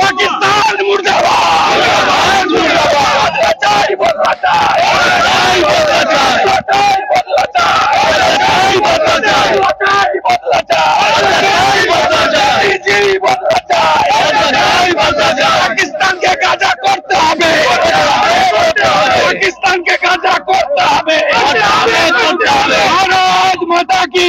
পাকিস্তান মুর্দাবাদ! চাই! বদলা চাই! বদলা চাই! বদলা চাই! বদলা চাই! বদলা চাই! বদলা চাই! বদলা চাই! পাকিস্তানকে গাজা করতে হবে পাকিস্তানকে গাজা করতে হবে ভারত মাতা কি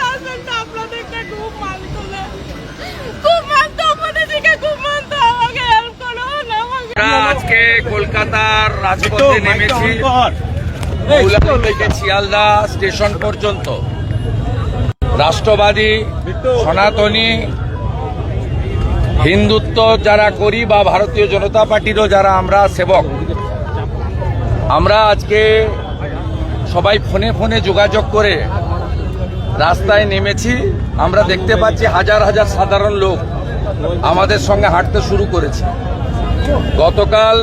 আজকে কলকাতার রাজপথে নেমেছি। থেকে শিয়ালদা স্টেশন পর্যন্ত। রাষ্ট্রবাদী সনাতনী হিন্দুত্ব যারা করি বা ভারতীয় জনতা পার্টিরও যারা আমরা সেবক আমরা আজকে সবাই ফোনে ফোনে যোগাযোগ করে রাস্তায় নেমেছি। আমরা দেখতে পাচ্ছি হাজার হাজার সাধারণ লোক আমাদের সঙ্গে হাঁটতে শুরু করেছে। গতকাল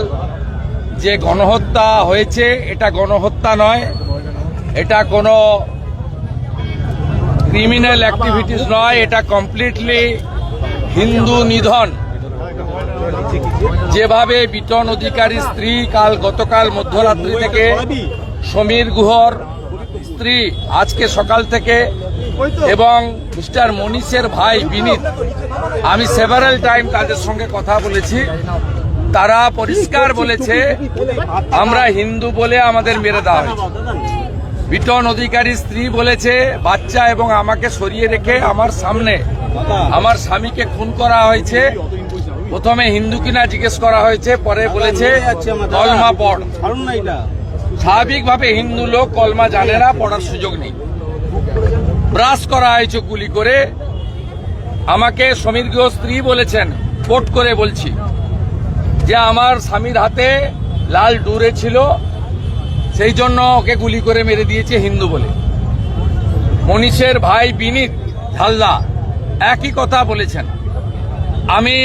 যে গণহত্যা হয়েছে, এটা গণহত্যা নয়। এটা কোনো ক্রিমিনাল অ্যাক্টিভিটিস নয়, এটা কমপ্লিটলি হিন্দু নিধন। যেভাবে বিটন অধিকারী স্ত্রী কাল গতকাল মধ্যরাত্রি থেকে সমীর গুহর স্ত্রী আজকে সকাল থেকে এবং মিস্টার মনীষের ভাই বিনীত। আমি সেভারাল টাইম তাদের সঙ্গে কথা বলেছি। তারা পরিষ্কার বলেছে, আমরা হিন্দু বলে আমাদের মেরে দেওয়া হয়েছে। বিটন অধিকারী স্ত্রী বলেছে, বাচ্চা এবং আমাকে সরিয়ে রেখে আমার সামনে আমার স্বামীকে খুন করা হয়েছে। প্রথমে হিন্দু কিনা জিজ্ঞেস করা হয়েছে, পরে বলেছে, কলমা পড়। স্বাভাবিকভাবে হিন্দু লোক কলমা জানে না, পড়ার সুযোগ নেই। ব্রাশ করা হয়েছে গুলি করে। আমাকে সমীর স্ত্রী বলেছেন কোট করে বলছি। যে আমার স্বামীর হাতে লাল ডুরে ছিল, সেই জন্য ওকে গুলি করে মেরে দিয়েছে হিন্দু বলে। মনীষের ভাই বিনীত ঝালদা একই কথা বলেছেন। আমি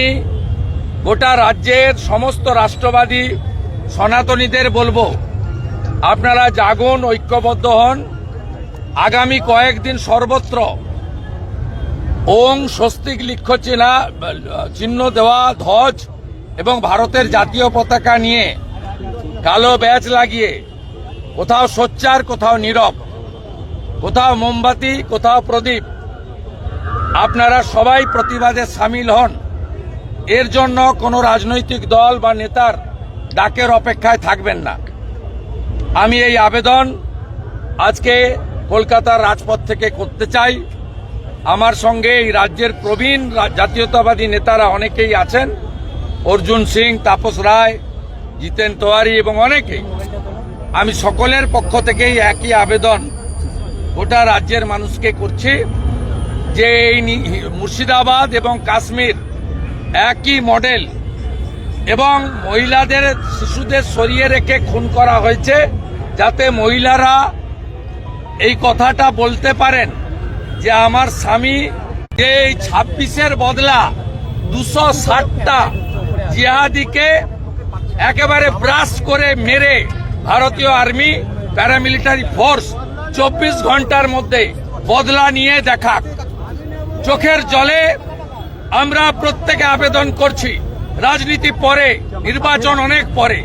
গোটা রাজ্যের সমস্ত রাষ্ট্রবাদী সনাতনীদের বলব, আপনারা জাগুন, ঐক্যবদ্ধ হন। আগামী কয়েকদিন সর্বত্র ওং স্বস্তিক লিখ্য চিহ্ন দেওয়া, ধ্বজ এবং ভারতের জাতীয় পতাকা নিয়ে কালো ব্যাচ লাগিয়ে কোথাও সোচ্চার, কোথাও নীরব, কোথাও মোমবাতি, কোথাও প্রদীপ, আপনারা সবাই প্রতিবাদে সামিল হন। এর জন্য কোনো রাজনৈতিক দল বা নেতার ডাকের অপেক্ষায় থাকবেন না। আমি এই আবেদন আজকে কলকাতার রাজপথ থেকে করতে চাই। আমার সঙ্গে এই রাজ্যের প্রবীণ জাতীয়তাবাদী নেতারা অনেকেই আছেন। অর্জুন সিং, তাপস রায়, জিতেন তোয়ারি এবং অনেকেই। আমি সকলের পক্ষ থেকেই একই আবেদন গোটা রাজ্যের মানুষকে করছি যে এই মুর্শিদাবাদ এবং কাশ্মীর একই মডেল এবং মহিলাদের, শিশুদের সরিয়ে রেখে খুন করা হয়েছে যাতে মহিলারা এই কথাটা বলতে পারেন যে আমার স্বামী এই ছাব্বিশের বদলা দুশো ষাটটা জিহাদিকে একেবারে ব্রাশ করে মেরে ভারতীয় আর্মি প্যারামিলিটারি ফোর্স চব্বিশ ঘণ্টার মধ্যে বদলা নিয়ে দেখাক। চোখের জলে আমরা প্রত্যেকে আবেদন করছি, রাজনীতি পরে, নির্বাচন অনেক পরে,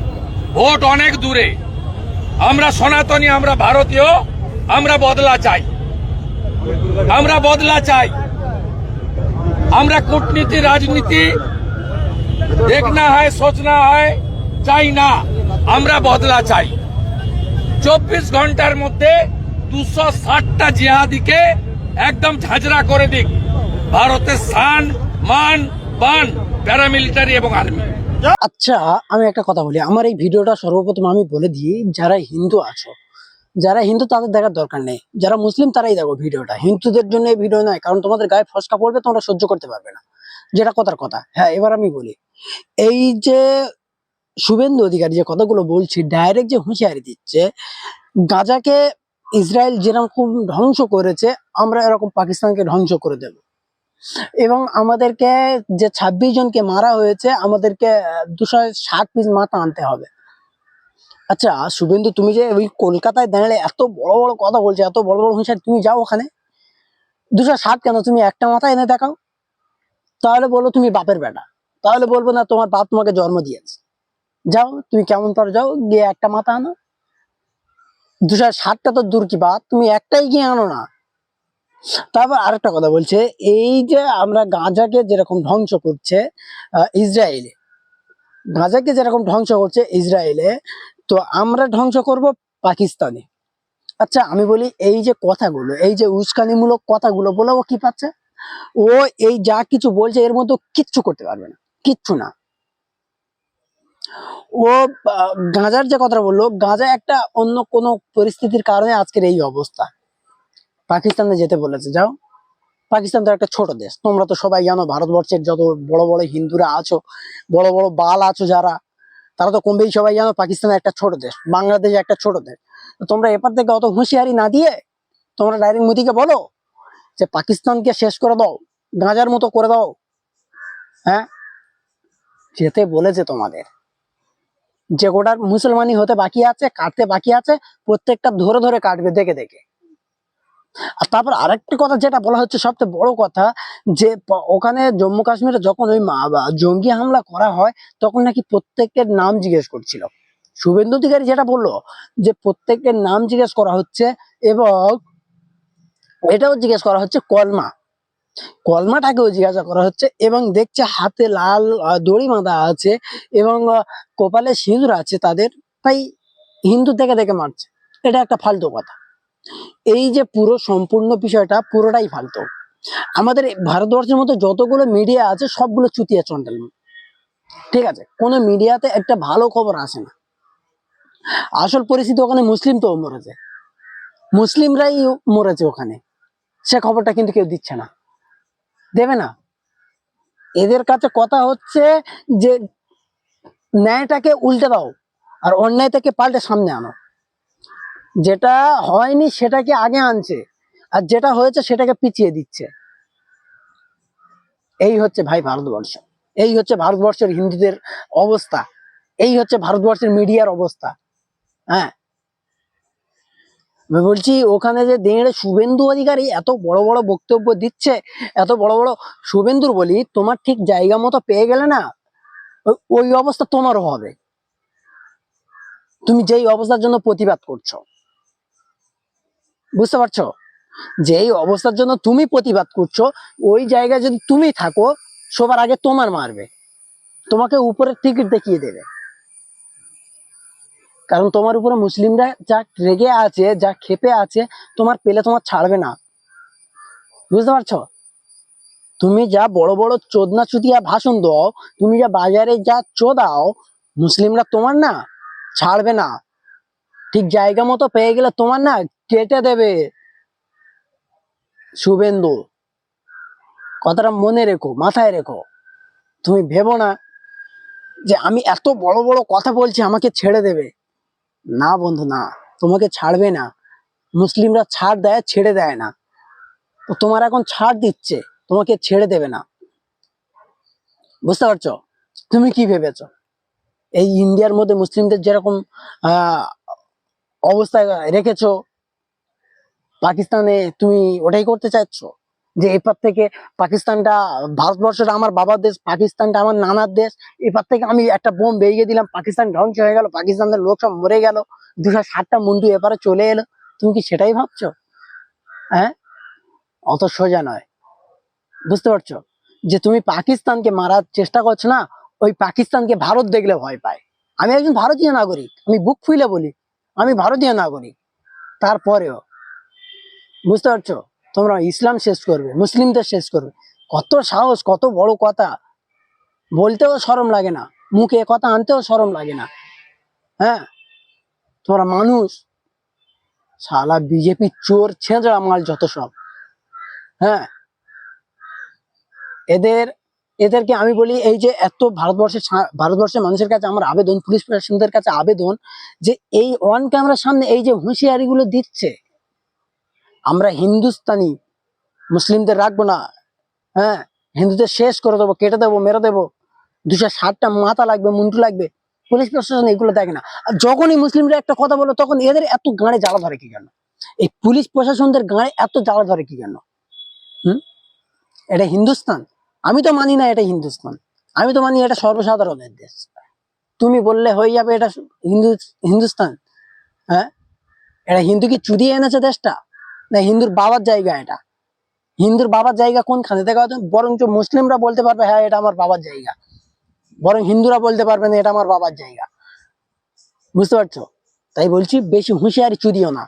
ভোট অনেক দূরে। আমরা সনাতনী, আমরা ভারতীয়, আমরা বদলা চাই। আমরা বদলা চাই। আমরা কূটনীতি, রাজনীতি দেখনা হয় সোচনা হয় চাই না আমরা বদলা চাই চব্বিশ ঘণ্টার মধ্যে দুশো ষাটটা জিহাদিকে একদম ঝাঁঝরা করে দিক ভারতের সান মান বান প্যারামিলিটারি এবং আর্মি আচ্ছা আমি একটা কথা বলি। আমার এই ভিডিওটা সর্বপ্রথম আমি বলে দিই, যারা হিন্দু আছো, যারা হিন্দু তাদের দেখার দরকার নেই। যারা মুসলিম তারাই দেখো ভিডিওটা। হিন্দুদের জন্য এই ভিডিও নয়, কারণ তোমাদের গায়ে ফসকা পড়বে, তোমরা সহ্য করতে পারবে না। যেটা কথার কথা। হ্যাঁ এবার আমি বলি। এই যে শুভেন্দু অধিকারী যে কথাগুলো বলছি ডাইরেক্ট যে হুঁশিয়ারি দিচ্ছে, গাজাকে ইসরায়েল যেরকম ধ্বংস করেছে, আমরা এরকম পাকিস্তানকে ধ্বংস করে দেব। এবং আমাদেরকে যে ছাব্বিশ জনকে মারা হয়েছে, আমাদেরকে দুশো ষাট পিস মাথা আনতে হবে। আচ্ছা শুভেন্দু, তুমি যে ওই কলকাতায় দাঁড়িয়ে এত বড় বড় কথা বলছো, এত বড় বড় হুঁশিয়ারি, তুমি যাও ওখানে। দুশো ষাট কেন? তুমি একটা মাথা এনে দেখাও। তাহলে বলো তুমি বাপের বেটা। তাহলে বলব না তোমার বাপ তোমাকে জন্ম দিয়েছে। যাও, তুমি কেমন পারো, যাও, গিয়ে একটা মাথা আনো। দুশো ষাটটা তো দূর কি বাদ তুমি একটাই গিয়ে আনো না। তারপর আরেকটা কথা বলছে, এই যে আমরা গাঁজাকে যেরকম ধ্বংস করছে ইসরায়েলে, গাঁজাকে যেরকম ধ্বংস করছে ইসরায়েলে, তো আমরা ধ্বংস করব পাকিস্তানে। আচ্ছা আমি বলি এই যে কথাগুলো, এই যে উস্কানিমূলক কথাগুলো, বলে ও কি পাচ্ছে? ও এই যা কিছু বলছে, এর মধ্যে কিচ্ছু করতে পারবে না। কিচ্ছু না। ও গাঁজার যে কথা বলল, গাঁজা একটা অন্য কোনো পরিস্থিতির কারণে আজকের এই অবস্থা। পাকিস্তানে যেতে বলেছে, যাও। পাকিস্তান তো একটা ছোট দেশ, তোমরা তো সবাই জানো ভারতবর্ষের যত বড় বড় হিন্দুরা আছো, বড় বড় বাল আছো যারা, তারা তো কমবেই সবাই জানো পাকিস্তান একটা ছোট দেশ, বাংলাদেশ একটা ছোট দেশ। তোমরা এপার থেকে অত হুঁশিয়ারি না দিয়ে তোমরা ডাইরেক্ট মোদিকে বলো যে, পাকিস্তানকে শেষ করে দাও, গাঁজার মতো করে দাও। হ্যাঁ? যেতে বলেছে তোমাদের। যে গোটার মুসলমানি হতে বাকি আছে, কাটতে বাকি আছে, প্রত্যেকটা ধরে ধরে কাটবে, দেখে দেখে। আর তারপর আরেকটা কথা যেটা বলা হচ্ছে, সবচেয়ে বড় কথা, যে ওখানে জম্মু কাশ্মীরে যখন ওই জঙ্গি হামলা করা হয়, তখন নাকি প্রত্যেকের নাম জিজ্ঞেস করছিল। শুভেন্দু অধিকারী যেটা বলল, যে প্রত্যেকের নাম জিজ্ঞেস করা হচ্ছে এবং এটাও জিজ্ঞেস করা হচ্ছে কলমা কলমাটাকেও জিজ্ঞাসা করা হচ্ছে এবং দেখছে হাতে লাল দড়ি বাঁধা আছে এবং কপালে সিঁদুর আছে তাদের, তাই হিন্দু থেকে দেখে মারছে। এটা একটা ফালতু কথা। এই যে পুরো সম্পূর্ণ বিষয়টা পুরোটাই ফালতু। আমাদের ভারতবর্ষের মধ্যে যতগুলো মিডিয়া আছে সবগুলো চুতিয়া চন্ডাল ঠিক আছে, কোনো মিডিয়াতে একটা ভালো খবর আসে না। আসল পরিস্থিতি ওখানে মুসলিম তো মরেছে। মুসলিমরাই মরেছে ওখানে। সে খবরটা কিন্তু কেউ দিচ্ছে না। দেবে না। এদের কাছে কথা হচ্ছে যে, ন্যায়টাকে উল্টে দাও আর অন্যায় অন্যায়টাকে পাল্টে সামনে আনো। যেটা হয়নি সেটাকে আগে আনছে আর যেটা হয়েছে সেটাকে পিছিয়ে দিচ্ছে। এই হচ্ছে ভাই ভারতবর্ষ। এই হচ্ছে ভারতবর্ষের হিন্দুদের অবস্থা। এই হচ্ছে ভারতবর্ষের মিডিয়ার অবস্থা। হ্যাঁ বলছি, ওখানে যে দেড় শুভেন্দু অধিকারী এত বড় বড় বক্তব্য দিচ্ছে, এত বড় বড় শুভেন্দুর বলি, তোমার ঠিক জায়গা মতো পেয়ে গেলে না ওই- অবস্থা তোমারও হবে। তুমি যেই অবস্থার জন্য প্রতিবাদ করছ, বুঝতে পারছ? যেই অবস্থার জন্য তুমি প্রতিবাদ করছ, ওই জায়গায় যদি তুমি থাকো, সবার আগে তোমার মারবে। তোমাকে উপরের টিকিট দেখিয়ে দেবে। কারণ তোমার উপরে মুসলিমরা যা রেগে আছে, যা খেপে আছে, তোমার পেলে তোমার ছাড়বে না। বুঝতে পারছ? তুমি যা বড় বড় চোদনা চুতিয়া ভাষণ দাও, তুমি যা বাজারে যা চোদাও, মুসলিমরা তোমার না, ছাড়বে না। ঠিক জায়গা মতো পেয়ে গেলে তোমার না কেটে দেবে। শুভেন্দু, কথাটা মনে রেখো, মাথায় রেখো। তুমি ভেবো না যে আমি এত বড় বড় কথা বলছি, আমাকে ছেড়ে দেবে। না বন্ধু, না। তোমাকে ছাড়বে না। মুসলিমরা ছাড় দেয়, ছেড়ে দেয় না। তো তোমার এখন ছাড় দিচ্ছে, তোমাকে ছেড়ে দেবে না। বুঝতে পারছ? তুমি কি ভেবেছো? এই ইন্ডিয়ার মধ্যে মুসলিমদের যেরকম অবস্থায় রেখেছো, পাকিস্তানে তুমি ওটাই করতে চাইছো যে এপার থেকে পাকিস্তানটা, ভারতবর্ষটা আমার বাবার দেশ, পাকিস্তানটা আমার নানার দেশ। এপার থেকে আমি একটা বোম বেরিয়ে দিলাম, পাকিস্তান ধ্বংস হয়ে গেল পাকিস্তানের লোক সব মরে গেল। দুশো ষাটটা মুন্ডু এপারে চলে এলো। তুমি কি সেটাই ভাবছ? হ্যাঁ? অত সোজা নয়। বুঝতে পারছ? যে তুমি পাকিস্তানকে মারার চেষ্টা করছ না, ওই পাকিস্তানকে ভারত দেখলে ভয় পায়। আমি একজন ভারতীয় নাগরিক, আমি বুক ফুলে বলি, আমি ভারতীয় নাগরিক। তারপরেও, বুঝতে পারছ? তোমরা ইসলাম শেষ করবে, মুসলিমদের শেষ করবে। কত সাহস, কত বড় কথা। বলতেও শরম লাগে না, মুখে কথা আনতেও শরম লাগে না। হ্যাঁ? তোমরা মানুষ, শালা বিজেপি চোর ছেঁচড়া মাল যত সব। হ্যাঁ? এদের, এদেরকে আমি বলি এই যে এত ভারতবর্ষের ভারতবর্ষের মানুষের কাছে আমার আবেদন, পুলিশ প্রশাসনদের কাছে আবেদন যে এই অন ক্যামেরার সামনে এই যে হুঁশিয়ারিগুলো দিচ্ছে আমরা হিন্দুস্তানি মুসলিমদের রাখব না। হ্যাঁ হিন্দুদের শেষ করে দেবো, কেটে দেবো, মেরে দেবো। দুশো ষাটটা মাথা লাগবে মুন্টু লাগবে। পুলিশ প্রশাসন এগুলো দেখে না। আর যখনই মুসলিমরা একটা কথা বলে, তখন এদের এত গাঁড়ে জ্বালা ধরে কি কেন? এই পুলিশ প্রশাসনদের গাঁড়ে এত জ্বালা ধরে কি কেন? হুম? এটা হিন্দুস্তান? আমি তো মানি না এটা হিন্দুস্তান। আমি তো মানি এটা সর্বসাধারণের দেশ। তুমি বললে হয়ে যাবে এটা হিন্দু হিন্দুস্তান। হ্যাঁ? এটা হিন্দু কি চুদিয়ে এনেছে দেশটা? না, হিন্দুর বাবার জায়গা এটা। হিন্দুর বাবার জায়গা কোনখানে? দেখা বরঞ্চ মুসলিমরা বলতে পারবে হ্যাঁ এটা আমার বাবার জায়গা। বরং হিন্দুরা বলতে পারবে না, এটা আমার বাবার জায়গা। বুঝতে পারছ? তাই বলছি, বেশি হুঁশিয়ারি চুরিও না।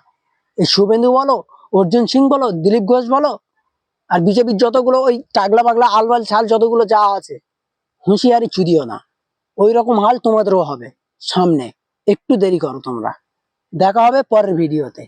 এই শুভেন্দু বলো, অর্জুন সিং বলো, দিলীপ ঘোষ বলো, আর বিজেপির যতগুলো ওই টাগলা পাগলা আলবাল ছাল যতগুলো যা আছে, হুঁশিয়ারি চুরিও না। ওই রকম হাল তোমাদেরও হবে, সামনে। একটু দেরি করো তোমরা। দেখা হবে পরের ভিডিওতে।